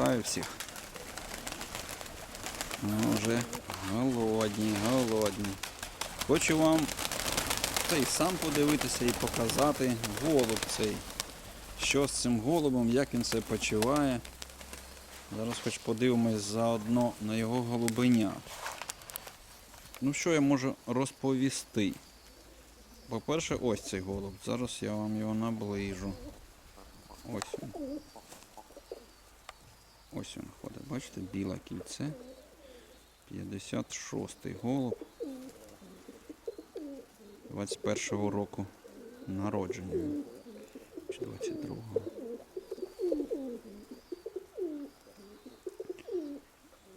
Вітаю всіх. Ну, вже голодні, голодні. Хочу вам цей сам подивитися і показати голуб цей. Що з цим голубом, як він себе почуває. Зараз хоч подивимось заодно на його голубеня. Ну що я можу розповісти? По-перше, ось цей голуб. Зараз я вам його наближу. Ось він. Ось він ходить. Бачите, біле кільце. 56-й голуб. 21-го року народження. Чи 22-го.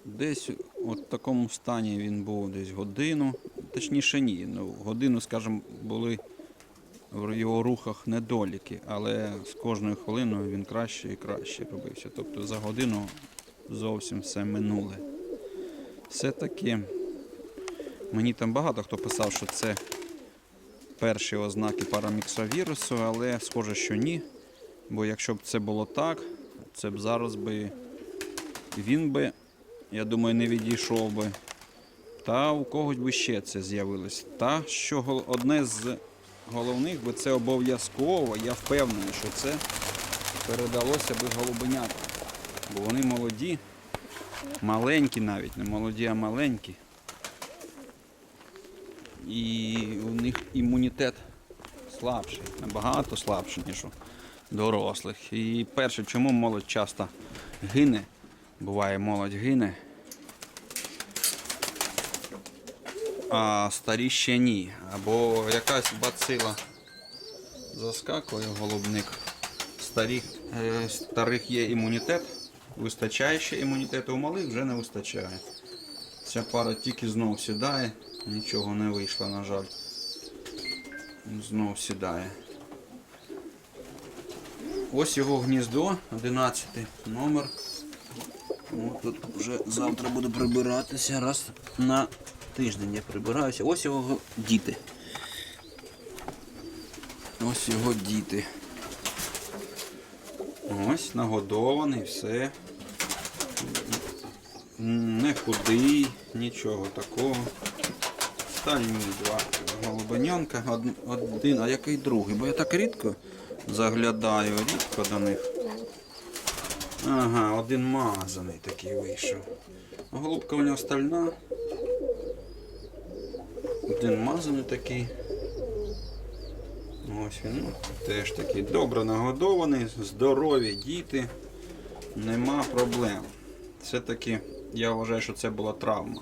Десь от в такому стані він був десь годину. Точніше ні. Ну, годину, скажімо, були в його рухах недоліки, але з кожною хвилиною він краще і краще робився. Тобто за годину зовсім все минуле. Все-таки мені там багато хто писав, що це перші ознаки параміксовірусу, але схоже, що ні. Бо якщо б це було так, це б зараз би він би, я думаю, не відійшов би. Та у когось би ще це з'явилось. Та що одне з головних, бо це обов'язково, я впевнений, що це передалося би голубенятам. Бо вони молоді, маленькі навіть, не молоді, а маленькі. І у них імунітет слабший, набагато слабший, ніж у дорослих. І перше, чому молодь часто гине, буває молодь гине, а старі ще ні. Або якась бацила заскакує голубник. Старих, е, старих є імунітет, вистачає ще імунітету, у малих вже не вистачає. Ця пара тільки знов сідає, нічого не вийшло, на жаль. Знов сідає. Ось його гніздо, 11 номер. Ну, тут вже завтра буду прибиратися. Раз на тиждень я прибираюся. Ось його діти. Ось його діти. Ось нагодований, все. Не худий, нічого такого. Стальні два голубеньонка, один, а який другий? Бо я так рідко заглядаю, рідко до них. Ага, один мазаний такий вийшов. Голубка у нього стальна. Один мазаний такий. Ось він ну, теж такий добре нагодований, здорові діти. Нема проблем. Все-таки я вважаю, що це була травма.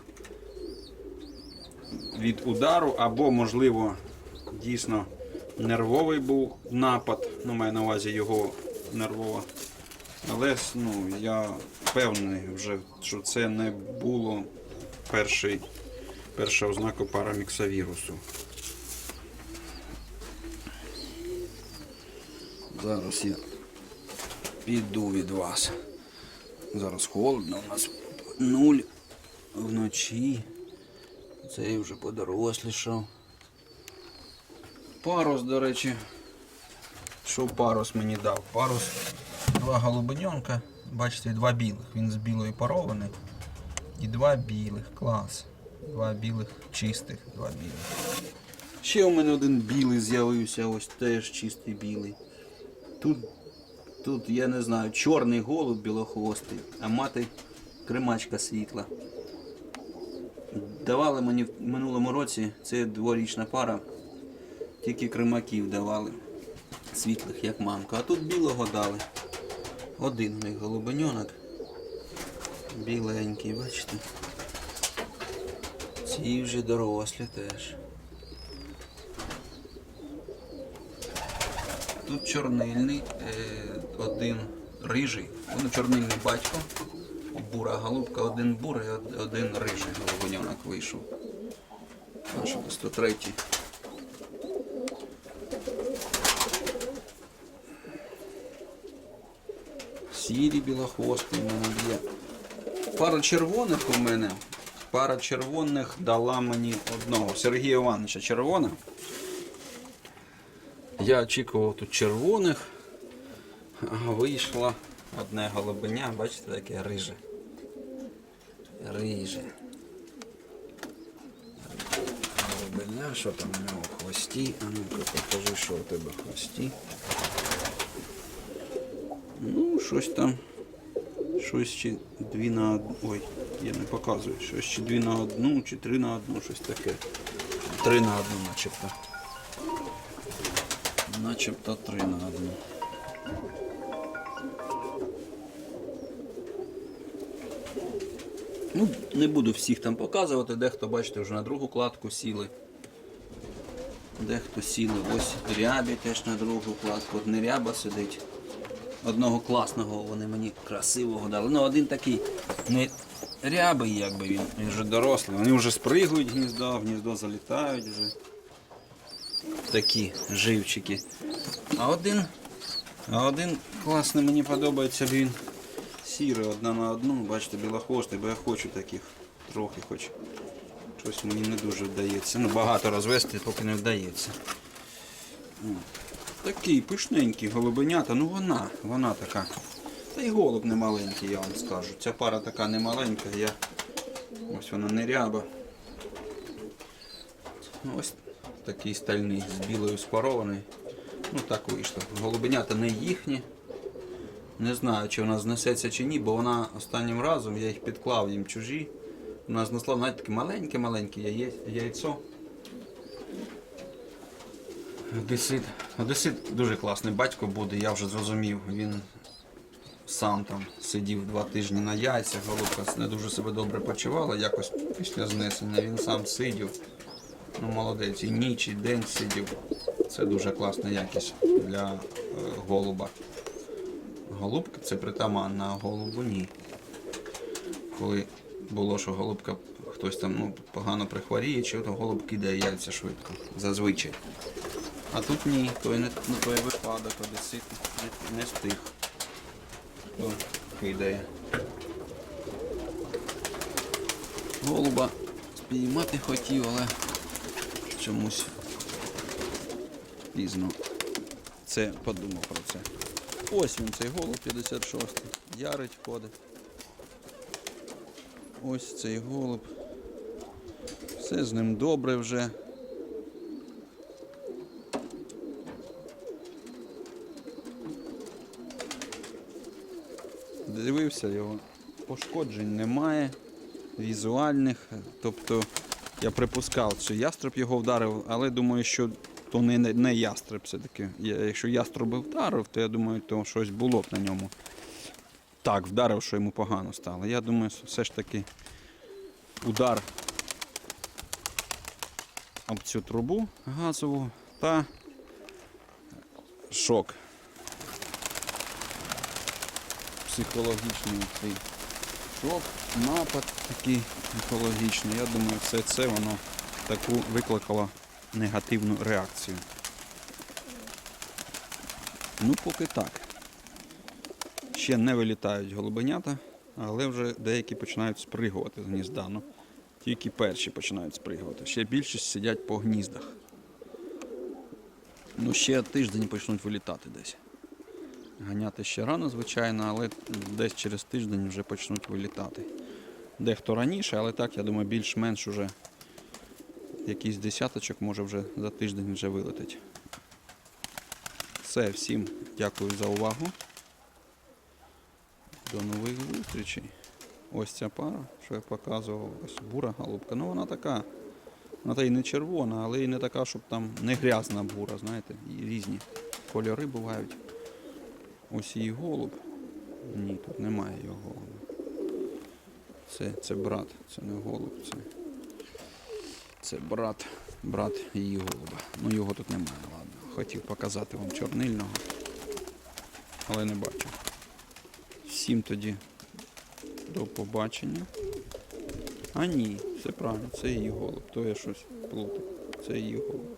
Від удару, або, можливо, дійсно нервовий був напад. Ну, маю на увазі його нервова. Але ну, я впевнений вже, що це не було перший, перша ознака параміксовірусу. Зараз я піду від вас. Зараз холодно, у нас нуль вночі. Цей вже подорослішав. Парус, до речі. Що парус мені дав? Парус два голубеньонка, бачите, два білих. Він з білої парований. І два білих. Клас. Два білих чистих, два білих. Ще у мене один білий з'явився, ось теж чистий білий. Тут, тут, я не знаю, чорний голуб білохвостий, а мати кримачка світла. Давали мені в минулому році, це дворічна пара, тільки кримаків давали. Світлих, як мамка. А тут білого дали. Один у них голубеньонок. Біленький, бачите. Ці вже дорослі теж. Тут чорнильний, е, один рижий. Він чорнильний батько. Бура голубка, один бурий, од- один рижий голубеньонок вийшов. Наш 103. Сірі білохвості в мене є. Пара червоних у мене. Пара червоних дала мені одного. Сергія Івановича червона. Я очікував тут червоних, а вийшла одне голубеня, бачите, таке риже. Риже. Голубеня, що там у нього в хвості? А ну-ка покажи, що у тебе в хвості. Ну, щось там. Щось чи дві на одну. Ой, я не показую. Щось чи дві на одну, чи три на одну, щось таке. Три на одну начебто. Начебто три на одну. Ну, не буду всіх там показувати, дехто, бачите, вже на другу кладку сіли. Дехто сіли. Ось рябі теж на другу кладку. От не ряба сидить. Одного класного вони мені красивого дали. Ну, один такий не рябий, якби він, він вже дорослий. Вони вже спригують гніздо, в гніздо залітають вже. Такі живчики. А один, а один класний мені подобається, він сірий одна на одну, бачите, білохвостий, бо я хочу таких трохи хоч. Щось мені не дуже вдається. Ну, багато розвести, поки не вдається. Такий пишненький голубенята, ну вона, вона така. Та й голуб не маленький, я вам скажу. Ця пара така не маленька, я... ось вона не ряба. Ну, Ось такий стальний з білою спарований. Ну так вийшло. Голубенята не їхні. Не знаю, чи вона знесеться чи ні, бо вона останнім разом я їх підклав їм чужі. Вона знесла навіть таке маленьке-маленьке яйцо. Одесит. Одесит дуже класний батько буде, я вже зрозумів. Він сам там сидів два тижні на яйцях, голубка не дуже себе добре почувала, якось після знесення він сам сидів. Ну, молодець, і ніч, і день сидів. Це дуже класна якість для е, голуба. Голубка це притаманна, а голубу ні. Коли було, що голубка хтось там ну, погано прихворіє, чи то голуб кидає яйця швидко, зазвичай. А тут ні, той не ну, той випадок, одесит не, не стих. То кидає. Голуба спіймати хотів, але чомусь пізно це подумав про це. Ось він цей голуб 56 ярить ходить. Ось цей голуб. Все з ним добре вже. Дивився його. Пошкоджень немає, візуальних. Тобто я припускав, що ястреб його вдарив, але думаю, що то не, не, ястреб все-таки. Якщо ястреб вдарив, то я думаю, то щось було б на ньому. Так, вдарив, що йому погано стало. Я думаю, все ж таки удар об цю трубу газову та шок. Психологічний цей шок, напад такий психологічний. Я думаю, все це воно таку викликало негативну реакцію. Ну, поки так. Ще не вилітають голубенята, але вже деякі починають спригувати з гнізда. Ну, тільки перші починають спригувати. Ще більшість сидять по гніздах. Ну, ще тиждень почнуть вилітати десь. Ганяти ще рано, звичайно, але десь через тиждень вже почнуть вилітати. Дехто раніше, але так, я думаю, більш-менш уже якийсь десяточок може вже за тиждень вже вилетить. Все, всім дякую за увагу. До нових зустрічей. Ось ця пара, що я показував, ось бура голубка. Ну вона така. Вона та й не червона, але і не така, щоб там не грязна бура, знаєте, і різні кольори бувають. Ось її голуб. Ні, тут немає його голуба. Це, це брат, це не голуб, це, це брат, брат її голуба. Ну його тут немає, ладно. Хотів показати вам чорнильного, але не бачу. Всім тоді до побачення. А ні, все правильно, це її голуб. То я щось плутав. Це її голуб.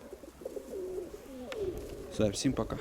Все, всім пока.